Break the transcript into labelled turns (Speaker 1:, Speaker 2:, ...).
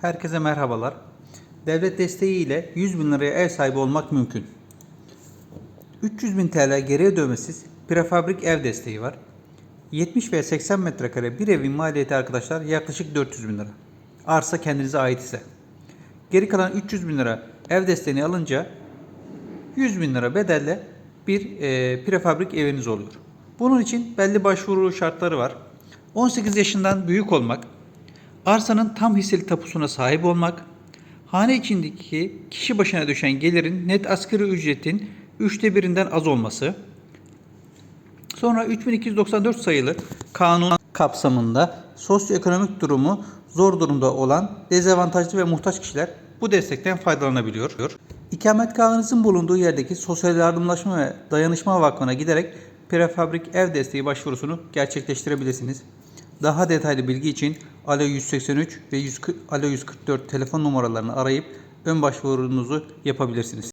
Speaker 1: Herkese merhabalar. Devlet desteği ile 100 bin liraya ev sahibi olmak mümkün. 300 bin TL geri ödemesiz prefabrik ev desteği var. 70 veya 80 metrekare bir evin maliyeti arkadaşlar yaklaşık 400 bin lira. Arsa kendinize ait ise. Geri kalan 300 bin lira ev desteğini alınca 100 bin lira bedelle bir e, prefabrik eviniz oluyor. Bunun için belli başvuru şartları var. 18 yaşından büyük olmak, arsanın tam hisseli tapusuna sahip olmak, hane içindeki kişi başına düşen gelirin net asgari ücretin üçte birinden az olması, sonra 3294 sayılı kanun kapsamında sosyoekonomik durumu zor durumda olan dezavantajlı ve muhtaç kişiler bu destekten faydalanabiliyor. İkametgahınızın bulunduğu yerdeki Sosyal Yardımlaşma ve Dayanışma Vakfı'na giderek prefabrik ev desteği başvurusunu gerçekleştirebilirsiniz. Daha detaylı bilgi için Alo 183 ve 140, Alo 144 telefon numaralarını arayıp ön başvurunuzu yapabilirsiniz.